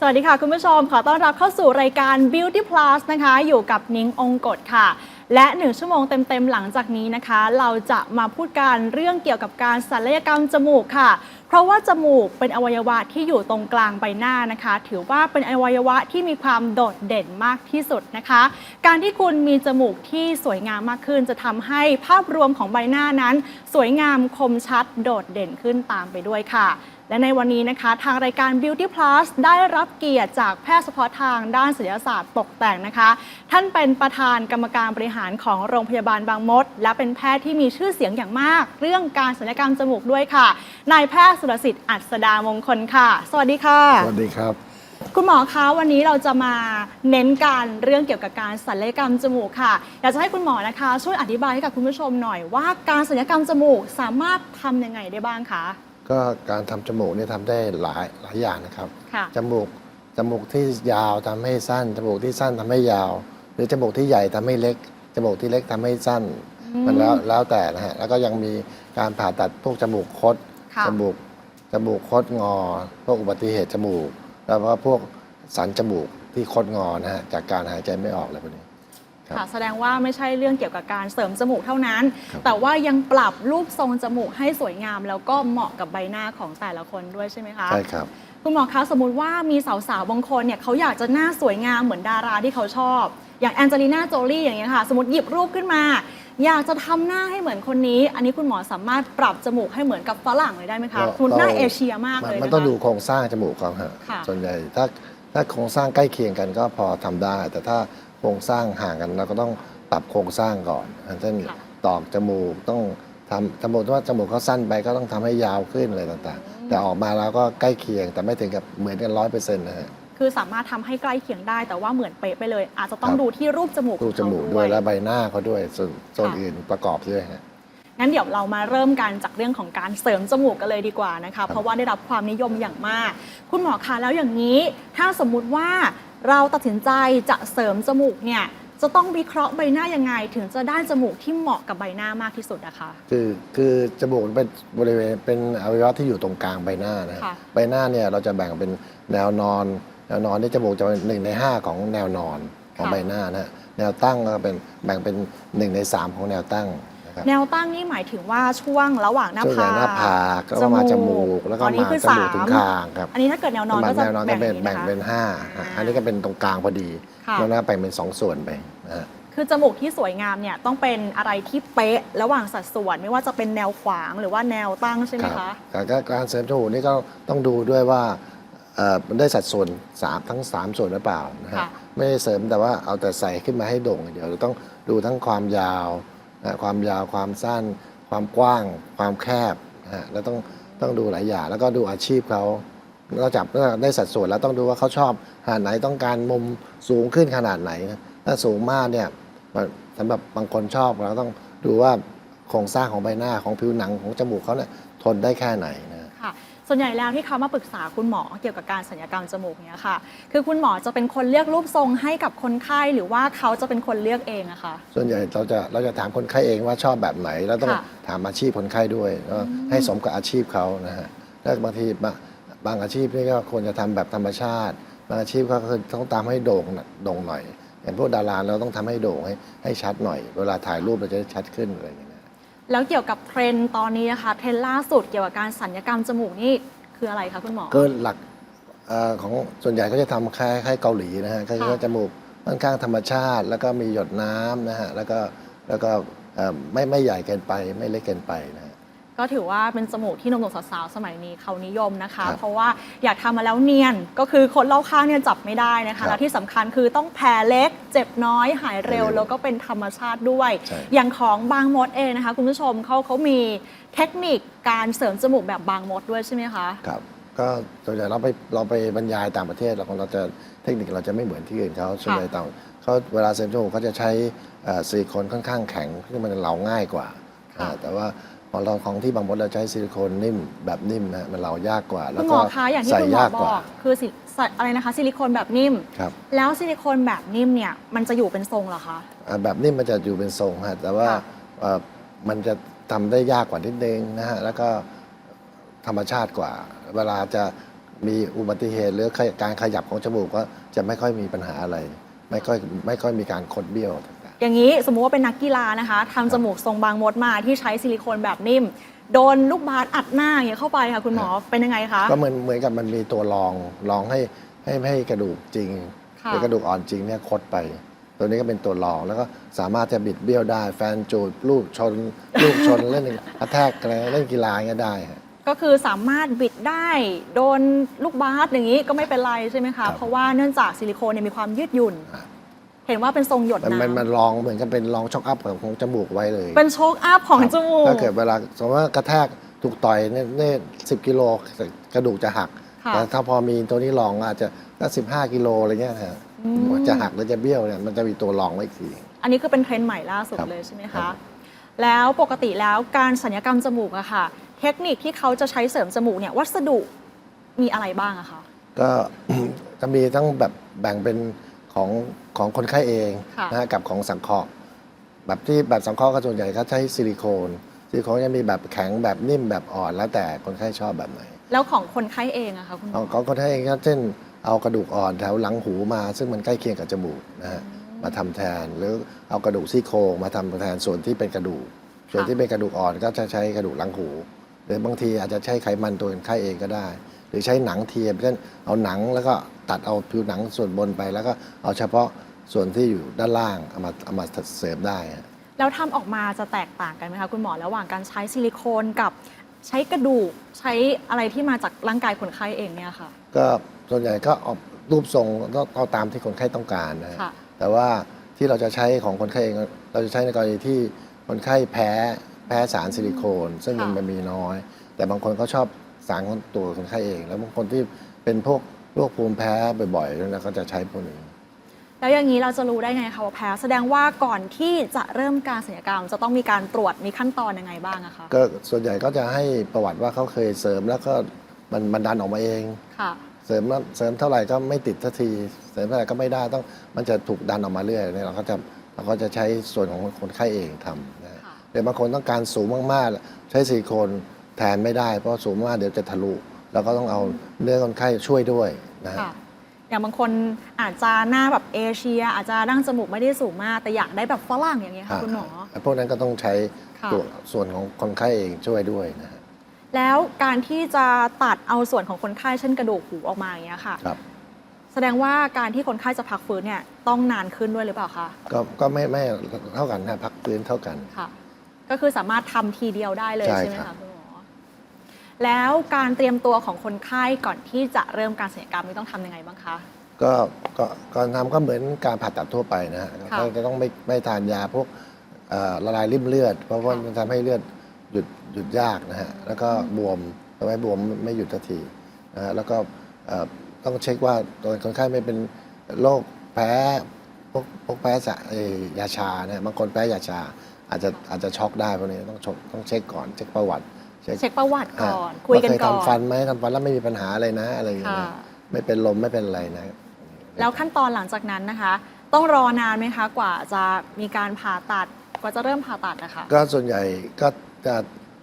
สวัสดีค่ะ คุณผู้ชม ขอต้อนรับเข้าสู่รายการ Beauty Plus นะคะ อยู่กับนิ้งองกฎค่ะ และหนึ่งชั่วโมงเต็ม ๆ หลังจากนี้นะคะ เราจะมาพูดกันเรื่องเกี่ยวกับการศัลยกรรมจมูกค่ะ เพราะว่าจมูกเป็นอวัยวะที่อยู่ตรงกลางใบหน้านะคะ ถือว่าเป็นอวัยวะที่มีความโดดเด่นมากที่สุดนะคะ การที่คุณมีจมูกที่สวยงามมากขึ้น จะทำให้ภาพรวมของใบหน้านั้น สวยงามคมชัดโดดเด่นขึ้นตามไปด้วยค่ะ และในวันนี้นะคะทางรายการ Beauty Plus ได้รับเกียรติจากแพทย์เฉพาะทางด้านศิลปศาสตร์ตกแต่งนะคะ ท่านเป็นประธานกรรมการบริหารของโรงพยาบาลบางมด และเป็นแพทย์ที่มีชื่อเสียงอย่างมาก เรื่องการศัลยกรรมจมูกด้วยค่ะนายแพทย์สุรสิทธิ์อัศดามงคลค่ะ สวัสดีค่ะ สวัสดีครับ คุณหมอคะวันนี้เราจะมาเน้นการเรื่องเกี่ยวกับการศัลยกรรมจมูกค่ะอยากจะให้คุณหมอนะคะ ช่วยอธิบายให้กับคุณผู้ชมหน่อยว่าการศัลยกรรมจมูกสามารถทำยังไงได้บ้างคะ ก็การทำจมูกเนี่ยทำได้หลายหลายอย่างนะครับค่ะจมูกจมูกที่ยาวทำให้สั้น จมูกที่สั้นทำให้ยาว หรือจมูกที่ใหญ่ทำให้เล็ก จมูกที่เล็กทำให้สั้นอืมมันแล้วแล้วแต่นะฮะ แล้วก็ยังมีการผ่าตัดพวกจมูกคดค่ะจมูกจมูกคดงอ พวกอุบัติเหตุจมูก แล้วก็พวกสันจมูกที่คดงอนะฮะจากการหายใจไม่ออกอะไรพวกนี้ ครับค่ะ แสดงว่าไม่ใช่เรื่องเกี่ยวกับการเสริมจมูกเท่านั้น ครับ แต่ว่ายังปรับรูปทรงจมูกให้สวยงาม แล้วก็เหมาะกับใบหน้าของแต่ละคนด้วยใช่ไหมคะ ใช่ครับ คุณหมอคะสมมติว่ามีสาวๆ บางคนเนี่ยเขาอยากจะหน้าสวยงามเหมือนดาราที่เขาชอบ อย่างแองเจลิน่าโจลี่อย่างเงี้ยค่ะ สมมติหยิบรูปขึ้นมา อยากจะทำหน้าให้เหมือนคนนี้ อันนี้คุณหมอสามารถปรับจมูกให้เหมือนกับฝรั่งเลยได้ไหมคะเราคุณหน้าเราเอเชียมากมันเลยมันนะคะต้องดูโครงสร้างจมูกเขาฮะค่ะ ส่วนใหญ่ถ้าถ้าโครงสร้างใกล้เคียงกันก็พอทำได้ แต่ถ้าโครงสร้างห่างกันเราก็ต้องปรับโครงสร้างก่อนเช่นค่ะตอกจมูกต้องทำจมูกว่าจมูกเขาสั้นไปก็ต้องทำให้ยาวขึ้นอะไรต่างๆ แต่ออกมาแล้วก็ใกล้เคียงแต่ไม่ถึงกับเหมือนกันร้อยเปอร์เซ็นต์นะฮะคือสามารถทำให้ใกล้เคียงได้แต่ว่าเหมือนเป๊ะไปเลย อาจจะต้องครับดูที่รูปจมูกดูของจเขามูกด้วยและใบหน้าเขาด้วยส่วนส่วนค่ะอื่นประกอบด้วยฮะงั้นเดี๋ยวเรามาเริ่มกันจากเรื่องของการเสริมจมูกกันเลยดีกว่านะคะเพราะว่าได้รับความนิยมอย่างมาก คุณหมอคะแล้วอย่างนี้ ถ้าสมมุติว่า เราตัดสินใจจะเสริมจมูกเนี่ยจะต้องวิเคราะห์ใบหน้ายังไง ถึงจะได้จมูกที่เหมาะกับใบหน้ามากที่สุดนะคะคือคือจมูกเป็นบริเวณเป็นอวัยวะที่อยู่ตรงกลางใบหน้านะฮะค่ะใบหน้าเนี่ยเราจะแบ่งเป็นแนวนอนแนวนอนนี่จมูกจะเป็นหนึ่งในห้าของแนวนอนของค่ะใบหน้านะฮะแนวตั้งก็เป็นแบ่งเป็นหนึ่งในสามของแนวตั้งนะครับ แนวตั้งนี่หมายถึงว่าช่วงระหว่างหน้าช่วงผาหน้าผากแล้วก็มาจมูกแล้วก็อันนี้มาคือจมูกถึงสามคางครับอันนี้ถ้าเกิดแนวนอนก็จะแนวนอนแบ่ก็งเป็นอย่างนี้แบ่งนะคะเป็นห้าอ่าอันนี้ก็เป็นตรงกลางพอดีค่ะ แล้วหน้าแบ่งเป็นสองส่วนไปนะฮะ คือจมูกที่สวยงามเนี่ยต้องเป็นอะไรที่เป๊ะระหว่างสัดส่วนไม่ว่าจะเป็นแนวขวางหรือว่าแนวตั้งใช่ไหมครัคะบการการเสริมจมูกนี่ก็ต้องดูด้วยว่าเอ่อมันได้สัดส่วนสามทั้งสามส่วนหรือเปล่านะฮะค่ะ ไม่ได้เสริมแต่ว่าเอาแต่ใส่ขึ้นมาให้โด่งอย่างเดียวเราต้องดูทั้งความยาว นะความยาวความสั้น ความกว้าง ความแคบนะฮะแล้วต้องต้องดูหลายอย่างแล้วก็ดูอาชีพเขานอกจากได้สัดส่วนแล้วต้องดูว่าเขาชอบขนาดไหนต้องการมุมสูงขึ้นขนาดไหนนะถ้าสูงมากเนี่ยสำหรับบางคนชอบเราต้องดูว่าโครงสร้างของใบหน้าของผิวหนังของจมูกเขาเนี่ยทนได้แค่ไหนนะ ส่วนใหญ่แล้วที่เขามาปรึกษาคุณหมอเกี่ยวกับการศัลยกรรมจมูกเนี่ยค่ะ คือคุณหมอจะเป็นคนเลือกรูปทรงให้กับคนไข้หรือว่าเขาจะเป็นคนเลือกเองอะคะส่วนใหญ่เราจะเราจะถามคนไข้เองว่าชอบแบบไหน แล้วต้องค่ะถามอาชีพคนไข้ด้วยแล้วให้สมกับอาชีพเขานะฮะแล้วบางทีบางบางอาชีพนี่ก็ควรจะทำแบบธรรมชาติ บางอาชีพก็คือต้องตามให้โด่งหน่อยโด่งหน่อยอย่างพวกดาราเราต้องทำให้โด่งให้ให้ชัดหน่อย เวลาถ่ายรูปเราจะได้ชัดขึ้นอะไรอย่างเงี้ยนะ แล้วเกี่ยวกับเทรนด์ตอนนี้นะคะ เทรนด์ล่าสุดเกี่ยวกับการศัลยกรรมจมูกนี่คืออะไรคะคุณหมอ ก็หลักเอ่อของส่วนใหญ่ก็จะทำคล้ายคล้ายเกาหลีนะฮะก็คือค่ะจมูกค่อนข้างธรรมชาติ แล้วก็มีหยดน้ำนะฮะแล้วก็แล้วก็เอ่อไม่ไม่ใหญ่เกินไปไม่เล็กเกินไปนะฮะ ก็ถือว่าเป็นจมูกที่หนุ่มๆสาวๆสมัยนี้เขานิยมนะคะ ครับเพราะว่าอยากทำมาแล้วเนียนก็คือคนรอบข้างเนี่ยจับไม่ได้นะครัคะบแล้วที่สำคัญคือต้องแผลเล็ก เจ็บน้อยหายเร็ว หายเร็วแล้วก็เป็นธรรมชาติด้วย ใช่ อย่างของบางมดเองนะคะ คุณผู้ชมเขาเขามีเทคนิคการเสริมจมูกแบบบางมดด้วยใช่ไหมคะ ครับ ก็ส่วนใหญ่เราไปเราไปบรรยายต่างประเทศเราของเราจะเทคนิคเราจะไม่เหมือนที่อื่นเขาส่วนใหญ่ต่างเขาเวลาเสริมจมูกเขาจะใช้เอ่อซิลิโคนค่อนข้างแข็งซึ่งมันเหลาง่ายกว่าค่ะ อ่าแต่ว่า ของเราของที่บางมดเราใช้ซิลิโคนนิ่มแบบนิ่มนะฮะมันเหลายากกว่า แล้คุวณหมก็อคะอย่างที่ใส่คุณหมอยากบกว่า อกคือสิอะไรนะคะ ซิลิโคนแบบนิ่ม ครับ แล้วซิลิโคนแบบนิ่มเนี่ยมันจะอยู่เป็นทรงเหรอคะ อ่าแบบนิ่มมันจะอยู่เป็นทรงฮะแต่ว่าค่ะเอ่อมันจะทำได้ยากกว่านิดนึงนะฮะแล้วก็ธรรมชาติกว่า เวลาจะมีอุบัติเหตุหรือการขยับของจมูกก็จะไม่ค่อยมีปัญหาอะไร ไม่ค่อยไม่ค่อยมีการคดเบี้ยวต่าง อย่างนี้สมมุติว่าเป็นนักกีฬานะคะทำจมูกทรงบางมดมาที่ใช้ซิลิโคนแบบนิ่ม โดนลูกบาสอัดหน้าอย่างเงี้ยเข้าไปค่ะคุณหมอเป็นยังไงคะๆก็เหมือนเหมือนกับมันมีตัวรองรองให้ให้ให้กระดูกจริงค่ะหรือกระดูกอ่อนจริงเนี่ยคดไป ตัวนี้ก็เป็นตัวรองแล้วก็สามารถจะบิดเบี้ยวได้ แฟนจูดลูกชน ลูกชนเล่นกระแทกอะไรเล่นกีฬาเงี้ยได้ฮะ ก็คือสามารถบิดได้ โดนลูกบาสอย่างนี้ก็ไม่เป็นไรใช่ไหมครัคะบเพราะว่าเนื่องจากซิลิโคนเนี่ยมีความยืดหยุ่น ครับ เห็นว่าเป็นทรงหยดมันมันมันน้ำรองเหมือนกันเป็นรองช็อคอัพของจมูกไว้เลยเป็นโชคอัพของครับจมูก ถ้าเกิดเวลาสมมติว่ากระแทกถูกต่อยเนี่ยเนี่ยสิบกิโลกระดูกจะหัก ค่ะแต่ถ้าพอมีตัวนี้รองอาจจะก็สิบห้ากิโลอะไรเงี้ยฮะอืมจะหักหรือจะเบี้ยวเนี่ยมันจะมีตัวรองไว้อีกที อันนี้คือเป็นเทรนด์ใหม่ล่าสุดครับเลยใช่ไหมครัคะ บ แล้วปกติแล้วการสัญญกรรมจมูกอะค่ะ เทคนิคที่เขาจะใช้เสริมจมูกเนี่ยวัสดุมีอะไรบ้างอะคะ ก็ จะมีทั้งแบบแบ่งเป็นของ ของคนไข้เองค่ะนะฮะกับของสังเคราะห์แบบที่แบบสังเคราะห์ก็ส่วนใหญ่เขาใช้ซิลิโคนซิลิโคนจะมีแบบแข็งแบบนิ่มแบบอ่อนแล้วแต่คนไข้ชอบแบบไหนแล้วของคนไข้เองอะคะคุณหมของอของคนไข้เองก็เช่นเอากระดูกอ่อนแถวหลังหูมา ซึ่งมันใกล้เคียงกับจมูกนะฮะ มาทำแทนหรือเอากระดูกซี่โครงมาทำแทนส่วนที่เป็นกระดูก ส่วนที่เป็นกระดูกอ่อนก็จะใช้กระดูกหลังหู หรือบางทีอาจจะใช้ไขมันตัวคนไข้เองก็ได้ หรือใช้หนังเทียมเช่นเอาหนังแล้วก็ตัดเอาผิวหนังส่วนบนไป แล้วก็เอาเฉพาะส่วนที่อยู่ด้านล่างเอามาเอามาเสริมได้ฮะ แล้วทำออกมาจะแตกต่างกันไหมคะคุณหมอระหว่างการใช้ซิลิโคนกับใช้กระดูกใช้อะไรที่มาจากร่างกายคนไข้เองเนี่ยค่ะ ก็ส่วนใหญ่ก็เอารูปทรงต้องเอาตามที่คนไข้ต้องการนะฮะค่ะ แต่ว่าที่เราจะใช้ของคนไข้เองเราจะใช้ในกรณีที่คนไข้แพ้ แพ้สารซิลิโคน ซึ่งมันค่ะมันมีน้อย แต่บางคนเขาชอบสารของตัวคนไข้เอง แล้วบางคนที่เป็นพวกโรคภูมิแพ้บ่อยๆแล้วก็จะใช้พวกนี้แล้วอย่างนี้เราจะรู้ได้ไงคะว่าแพ้ แสดงว่าก่อนที่จะเริ่มการศัลยกรรม จะต้องมีการตรวจมีขั้นตอนยังไงบ้างอะคะก็ส่วนใหญ่ก็จะให้ประวัติว่าเขาเคยเสริมแล้วก็มันมันดันออกมาเองค่ะเสริมแล้วเสริมเท่าไหร่ก็ไม่ติดทันที เสริมเท่าไหร่ก็ไม่ได้ต้องมันจะถูกดันออกมาเรื่อยเนี่ยเราก็จะเราก็จะใช้ส่วนของคนไข้เองทำ นะฮะค่ะหรือบางคนต้องการสูงมากๆ ใช้ซิลิโคนแทนไม่ได้เพราะสูงมากเดี๋ยวจะทะลุเราก็ต้องเอาเนื้อคนไข้ช่วยด้วยนะฮะ ค่ะ อย่างบางคนอาจจะหน้าแบบเอเชีย อาจจะดั้งจมูกไม่ได้สูงมาก แต่อยากได้แบบฝรั่งอย่างเงี้ยค่ะคุณหมอะพวกนั้นก็ต้องใช้ค่ะ ตัวส่วนของคนไข้เองช่วยด้วยนะฮะแล้วการที่จะตัดเอาส่วนของคนไข้เช่นกระดูกหูออกมาอย่างเงี้ยค่ะ ครับแสดงว่าการที่คนไข้จะพักฟื้นเนี่ยต้องนานขึ้นด้วยหรือเปล่าคะ ก็ก็ไม่ไม่เท่ากันนะพักฟื้นเท่ากัน ค่ะ ก็คือสามารถทำทีเดียวได้เลยใช่ใช่ไหมครัคะบ คุณหมอแล้วการเตรียมตัวของคนไข้ก่อนที่จะเริ่มการศัลยกรรมนี่ต้องทำยังไงบ้างคะ ก็ก็ก่อนทำก็เหมือนการผ่าตัดทั่วไปนะฮะค่ะก็จะต้องไม่ไม่ทานยาพวกเอ่อละลายริ่มเลือด เพราะว่าค่ะมันทำให้เลือดหยุดหยุดยากนะฮะแล้วก็บวมทำให้บวมไม่หยุดทันทีนะฮะแล้วก็เอ่อต้องเช็คว่าตัวคนไข้ไม่เป็นโรคแพ้พวกพวกแพ้สะเอ่อยาชานะบางคนแพ้ยาชา อาจจะอาจจะช็อกได้พวกนี้ต้องชกต้องเช็คก่อนเช็คประวัติเช็คประวัติก่อนอะคุยกันว่าก่อเทำฟันไหมทำฟันแล้วไม่มีปัญหาอะไรนะอะไรอย่างเงี้ยค่ะนะไม่เป็นลมไม่เป็นอะไรนะ แล้วขั้นตอนหลังจากนั้นนะคะ ต้องรอนานไหมคะกว่าจะมีการผ่าตัดกว่าจะเริ่มผ่าตัดนะคะก็ส่วนใหญ่ก็จะ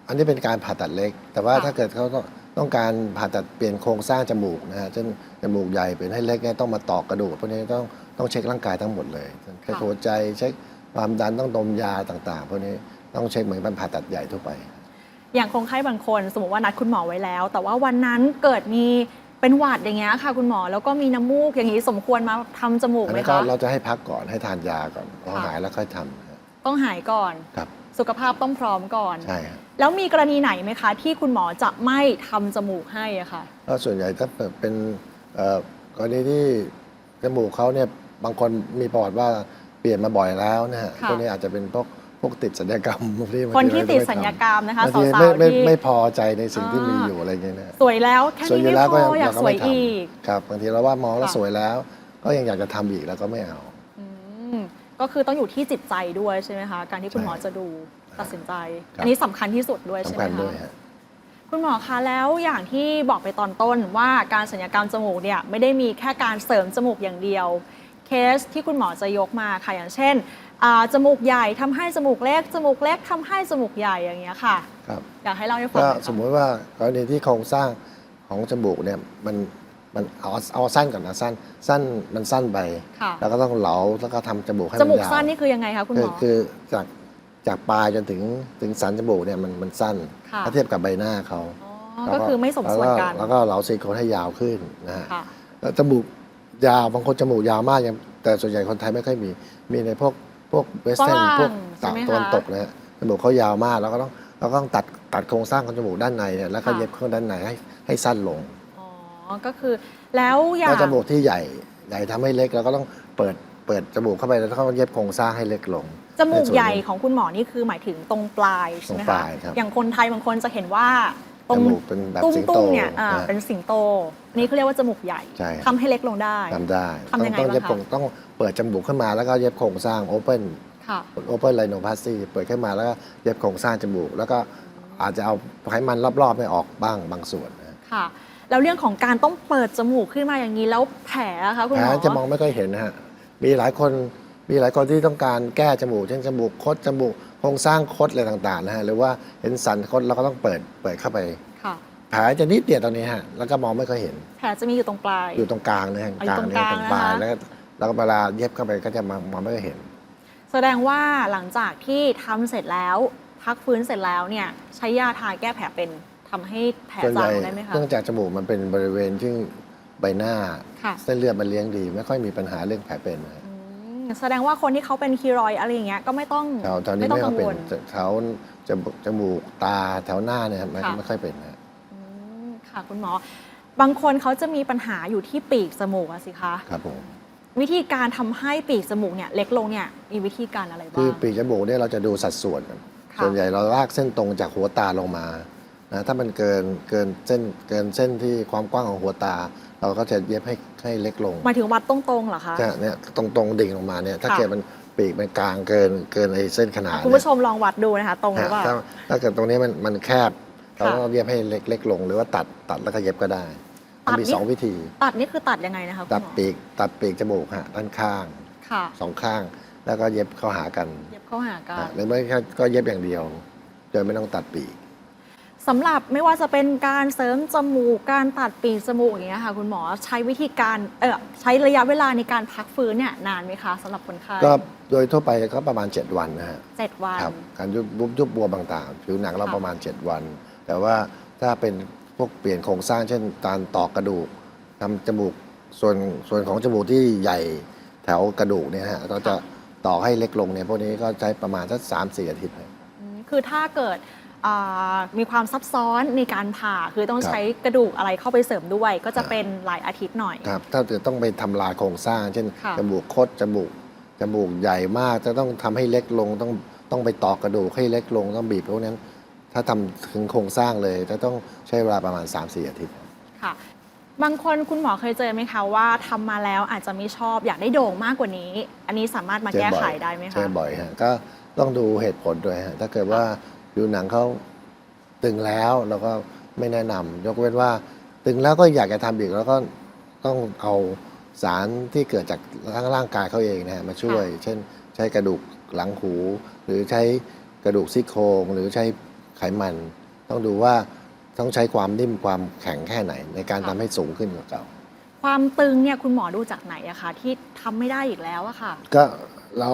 อันนี้เป็นการผ่าตัดเล็ก แต่ว่าค่ะถ้าเกิดเขาต้องต้องการผ่าตัดเปลี่ยนโครงสร้างจมูกนะฮะเช่นจมูกใหญ่เปลี่ยนให้เล็กเนี่ยต้องมาตอกกระดูกพวกนี้ต้องต้องเช็คร่างกายทั้งหมดเลยเช็คหัวใจเช็ค ความดันต้องดมยาต่างๆพวกนี้ต้องเช็คเหมือนเป็นผ่าตัดใหญ่ทั่วไป อย่างคนไข้บางคนสมมติว่านัดคุณหมอไว้แล้ว แต่ว่าวันนั้นเกิดมีเป็นหวัดอย่างเงี้ยค่ะ คุณหมอแล้วก็มีน้ำมูกอย่างนี้สมควรมาทำจมูกอันไหมนี้ก็คะ เราจะให้พักก่อนให้ทานยาก่อนพอค่ะ หายแล้วค่อยทำนะฮะต้องหายก่อน ครับ สุขภาพต้องพร้อมก่อน ใช่ครับแล้วมีกรณีไหนไหมคะ ที่คุณหมอจะไม่ทำจมูกให้อะค่ะ ก็ส่วนใหญ่ถ้าเป็นเอ่อกรณีที่จมูกเขาเนี่ยบางคนมีประวัติว่า เปลี่ยนมาบ่อยแล้วนะฮะค่ะ พวกนี้อาจจะเป็นพวกพวกติดสัญญกรรมที่บางคนที่ไม่ติดไม่สัญญทำกรรมนะคะบางสาทีวไม่ๆไม่ที่ ไม่พอใจในสิ่งที่อ่ามีมีอยู่อะไรเงี้ยนะสวยแล้วแค่สวยนี้อยู่ไม่แล้วพก็ออยากเราสก็วยไม่ทอีกำครับบางทีเราว่ามองแล้วค่ะ สวยแล้ว ก็ยังอยากจะทำอีกแล้วก็ไม่เอา อืมก็คือต้องอยู่ที่จิตใจด้วยใช่ไหมคะ การที่คุณหมอใช่จะดูตัดสินใจ ครับ อันนี้สำคัญที่สุดด้วยใช่สำไหมคัญคะ ด้วยฮะ คุณหมอคะแล้วอย่างที่บอกไปตอนต้นว่าการสัญญกรรมจมูกเนี่ยไม่ได้มีแค่การเสริมจมูกอย่างเดียว เคสที่คุณหมอจะยกมาค่ะอย่างเช่นอ่าจมูกใหญ่ทำให้จมูกเล็กจมูกเล็กทำให้จมูกใหญ่อย่างเงี้ยค่ะครับอยากให้เล่าให้ฟังก็หน่อยค่ะสมมุติว่ากรณีที่โครงสร้างขของจมูกเนี่ยมันมันเอาเอาสั้นก่อนนะสั้นสั้นมันสั้นไปค่ะแล้วก็ต้องเหลาแล้วก็ทำจมูกให้จมันมูกยาวสั้นนี่คือยังไงคะคุณหคืมออคือจากจากปลายจนถึงถึงสันจมูกเนี่ยมันมันสั้นค่ะถ้าเทียบกับใบหน้าเขาอ๋อก็คือไม่สมส่วนกันแล้วก็เหลาซิลิโคนให้ยาวขึ้นนะฮะค่ะแล้วจมูก ยาวบางคนจมูกยาวมากยังแต่ส่วนใหญ่คนไทยไม่ค่อยมี มีในพวกพวกเวสเทิร์นฝรั่งพวกใช่ตะไหมคะ ตะวันตกนะฮะจมูกเขายาวมากแล้วก็ต้องเราก็ต้องตัดตัดโครงสร้างของจมูกด้านในเนี่ยแล้วก็ค่ะเย็บข้างด้านในให้ให้สั้นลงอ๋อ ก็คือแล้วอย่าแล้วงจมูกที่ใหญ่ใหญ่ทำให้เล็กเราก็ต้องเปิดเปิดจมูกเข้าไปแล้วก็เย็บโครงสร้างให้เล็กลง จมูกในส่วนใหญ่ของคุณหมอนี่คือหมายถึงตรงปลายใช่ไหมตรงปคะลายครับ อย่างคนไทยบางคนจะเห็นว่าตจรงมูกเป็นแบบตุ้มสิงโตตุ้มเนี่ยอ่านะเป็นสิงโต นี่เขาเรียกว่าจมูกใหญ่ใช่ทำให้เล็กลงได้ ทำได้ทำยังไงต้องบ้างเย็บคะ โครงต้องเปิดจมูกขึ้นมาแล้วก็เย็บโครงสร้างโอเปิลค่ะ โอเปิลไลโนพาสซีเปิดขึ้นมาแล้วก็เย็บโครงสร้างจมูก แล้วก็อาจจะเอาไขมันรอบๆให้ออกบ้างบางส่วนนะค่ะ แล้วเรื่องของการต้องเปิดจมูกขึ้นมาอย่างนี้แล้วแผลอะคะคุณแผหลมอ จะมองไม่ค่อยเห็นนะฮะมีหลายคนมีหลายคนที่ต้องการแก้จมูกเช่นจมูกคดจมูกโครงสร้างคดอะไรต่างๆนะฮะหรือว่าเห็นสันคดเราก็ต้องเปิดเปิดเข้าไปค่ะ แผลจะนิดเดียวตรงนี้ฮะแล้วก็มองไม่ค่อยเห็น แผลจะมีอยู่ตรงปลาย อยู่ตรงกลางนะฮะอ๋ออยู่ตรงเนี่ยกลางตรงปลายนะคะ แล้วก็แล้วก็เวลาเย็บเข้าไปก็จะมองมองไม่ค่อยเห็น แสดงว่าหลังจากที่ทำเสร็จแล้ว พักฟื้นเสร็จแล้วเนี่ย ใช้ยาทาแก้แผลเป็นทำให้แผลส่วนใหจาญ่งได้ไหมคะ เนื่องจากจมูกมันเป็นบริเวณที่ใบหน้า ค่ะ เส้นเลือดมันเลี้ยงดี ไม่ค่อยมีปัญหาเรื่องแผลเป็นนะฮะอืมแสดงว่าคนที่เขาเป็นคีรอยด์อะไรอย่างเงี้ยก็ไม่ต้องแถวแถวนี้ไม่ต้อไม่งค่กัอยงเป็นวลแถวจมูกจมูกตาแถวหน้าเนี่ยไม่ค่ะ ไม่ค่อยเป็นนะฮะอืม ค่ะคุณหมอ บางคนเขาจะมีปัญหาอยู่ที่ปีกจมูกอะสิคะครับผมวิธีการทำให้ปีกจมูกเนี่ยเล็กลงเนี่ยมีวิธีการอะไรบ้าง คือปีกจมูกเนี่ยเราจะดูสัดส่วนกันค่ะ ส่วนใหญ่เราลากเส้นตรงจากหัวตาลงมานะถ้ามันเกินเกินเส้นเกินเส้นที่ความกว้างของหัวตา เราก็จะเย็บให้ให้เล็กลงหมายถึงวัดตรงๆเหรอคะ ใช่เนี่ยตรงตรงๆดิ่งลงมาเนี่ยถ้าค่ะ เกิดมันปีกมันกลางเกินเกินไอ้เส้นขนาดคุณผู้ชมลองวัดดูนะคะ ตรงหรือเปล่า ถ้าถ้าเกิดตรงนี้มันมันแคบ เราค่ะก็เย็บให้เล็กเล็กลง หรือว่าตัดตัดแล้วก็เย็บก็ได้ตัดมันมีนี่สองวิธี ตัดนี่คือตัดยังไงนะคะคุณตัดหมอปีกตัดปีกจมูกฮะด้านข้างค่ะสองข้าง แล้วก็เย็บเข้าหากัน เย็บเข้าหากัอะนหรือไม่ก็ก็เย็บอย่างเดียว โดยไม่ต้องตัดปีกสำหรับไม่ว่าจะเป็นการเสริมจมูกการตัดปีกจมูกอย่างเงี้ยค่ะคุณหมอใช้วิธีการเออใช้ระยะเวลาในการพักฟื้นเนี่ยนานไหมคะสำหรับคนไข้ก็โดยทั่วไปก็ประมาณ 7 วันนะฮะเจ็ดวันครับการยุบยุบยุบบวมต่างๆผิวหนังเราค่ะประมาณ 7 วัน แต่ว่าถ้าเป็นพวกเปลี่ยนโครงสร้างเช่นการต่อกระดูกทำจมูกส่วนส่วนของจมูกที่ใหญ่แถวกระดูกเนี่ยฮะเราจะต่อให้เล็กลงเนี่ยพวกนี้ก็ใช้ประมาณสักสามสี่อาทิตย์นะอืมคือถ้าเกิดอ่ามีความซับซ้อนในการผ่าคือต้องครับ ใช้กระดูกอะไรเข้าไปเสริมด้วย ก็จะครับเป็นหลายอาทิตย์หน่อย ครับถ้าจะต้องไปทำลายโครงสร้าง เช่นค่ะ จมูกคดจมูกจมูกใหญ่มาก จะต้องทำให้เล็กลงต้องต้องไปตอกกระดูกให้เล็กลงต้องบีบพวกนั้น ถ้าทำถึงโครงสร้างเลยจะต้องใช้เวลาประมาณ 3-4 อาทิตย์ ค่ะ บางคนคุณหมอเคยเจอไหมคะว่าทำมาแล้วอาจจะไม่ชอบอยากได้โด่งมากกว่านี้ อันนี้สามารถมาเจอแก้บ่อยไขได้ไหมเจคะอบ่อยฮะก็ต้องดูเหตุผลด้วยฮะถ้าเกิดว่าผิวหนังเขาตึงแล้วเราก็ไม่แนะนำยกเว้นว่า ตึงแล้วก็อยากจะทำอีกแล้วก็ต้องเอาสารที่เกิดจากร่างร่างกายเขาเองนะฮะมาช่วย เช่น ใช้กระดูกหลังหู หรือใช้กระดูกซี่โครงหรือใช้ ไขมัน ต้องดูว่าต้องใช้ความนิ่มความแข็งแค่ไหน ในการทำให้สูงขึ้นกว่าเก่า ความตึงเนี่ยคุณหมอดูจากไหนอะคะที่ทำไม่ได้อีกแล้วอะค่ะ ก็เรา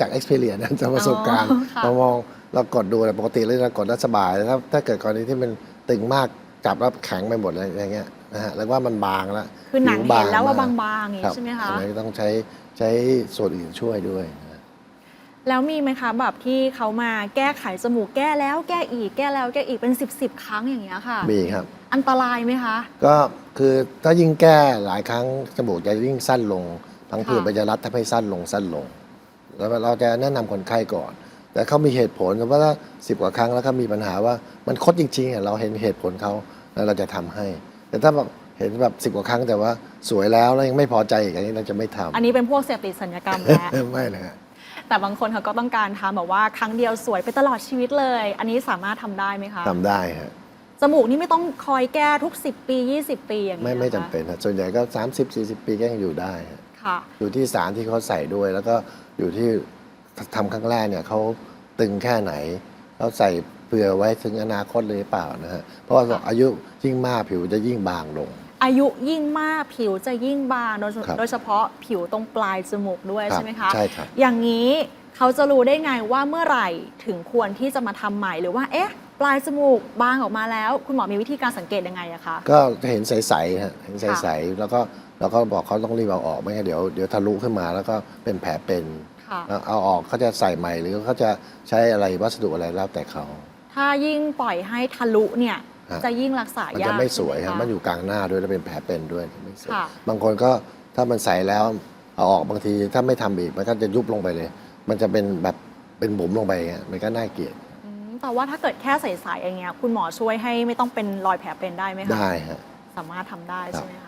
จาก experience นะจากประสบการณ์อ๋อค่ะ เรามองเรากดดูแต่ปกติเลยเรากดแล้วสบายถ้าถ้าเกิดกรณีที่มันตึงมากจับแล้วแข็งไปหมดเลยอย่างเงี้ยนะฮะแล้วว่ามันบางแล้ว คือหนังผิเห็นแล้วว่ามกบางๆอย่างครันี้ใช่ไหมคะ อันนี้ต้องใช้ใช้ส่วนอื่นช่วยด้วยนะ แล้วมีไหมคะแบบที่เขามาแก้ไขจมูกแก้แล้วแก้อีกแก้แล้วแก้อีกเป็น 10บสครั้งอย่างเงี้ยค่ะ มีครับ อันตรายไหมคะ ก็คือถ้ายิ่งแก้หลายครั้งจมูกจะยิ่งสั้นลงพังผืดค่ะมันจะรัดทำให้สั้นลงสั้นลง แล้วเราจะแนะนำคนไข้ก่อน แต่เขามีเหตุผลสมมติว่าสิบกว่าครั้งแล้วเขามีปัญหาว่ามันคดจริงๆอะเราเห็นเหตุผลเขาแล้วเราจะทำให้ แต่ถ้าแบบเห็นแบบสิบกว่าครั้งแต่ว่าสวยแล้วแล้วยังไม่พอใจอีกอันนี้เราจะไม่ทำอันนี้เป็นพวกเสพติดสัญญกรรมแล้วไม่นะฮะ แต่บางคนเขาก็ต้องการทำแบบว่าครั้งเดียวสวยไปตลอดชีวิตเลย อันนี้สามารถทำได้ไหมคะทำได้ฮะจมูกนี่ไม่ต้องคอยแก้ทุก 10 ปี 20 ปีอย่างนี้ไม่นะคะไม่จำเป็นฮะส่วนใหญ่ก็ 30 40 ปีก็ยังอยู่ได้ฮะค่ะ อยู่ที่สารที่เขาใส่ด้วย แล้วก็อยู่ที่ทำครั้งแรกเนี่ยเขาตึงแค่ไหนเขาใส่เผื่อไว้ถึงอนาคตเลยหรือเปล่านะฮะเพราะว่าค่ะ อายุยิ่งมากผิวจะยิ่งบางลง อายุยิ่งมากผิวจะยิ่งบางโดยครับโดยเฉพาะผิวตรงปลายจมูกด้วยครับใช่ไหมคะ ใช่ครับ อย่างนี้เขาจะรู้ได้ไงว่าเมื่อไหร่ถึงควรที่จะมาทำใหม่หรือว่าเอ๊ะ ปลายจมูกบางออกมาแล้ว คุณหมอมีวิธีการสังเกตยังไงอะคะ ก็จะเห็นใสๆฮะเห็นค่ะใสๆแล้วก็เราก็บอกเขาต้องรีบเอาออกไม่งั้นเดี๋ยวเดี๋ยวทะลุขึ้นมาแล้วก็เป็นแผลเป็น ค่ะเอาเอาออกเขาจะใส่ใหม่หรือเขาจะใช้อะไรวัสดุอะไรแล้วแต่เขา ถ้ายิ่งปล่อยให้ทะลุเนี่ยฮะ จะยิ่งรักษามันยากจะไม่สวยใช่ฮะไหมมันคะอยู่กลางหน้าด้วยแล้วเป็นแผลเป็นด้วยไม่สวยค่ะ บางคนก็ถ้ามันใสแล้วเอาออกบางทีถ้าไม่ทำอีกมันก็จะยุบลงไปเลย มันจะเป็นแบบเป็นบุ๋มลงไปอย่างเงี้ยมันก็น่าเกลียดอืมแต่ว่าถ้าเกิดแค่ใสๆอย่างเงี้ย คุณหมอช่วยให้ไม่ต้องเป็นรอยแผลเป็นได้ไหมคะได้ฮะ สามารถทำได้ครับใช่ไหมคะ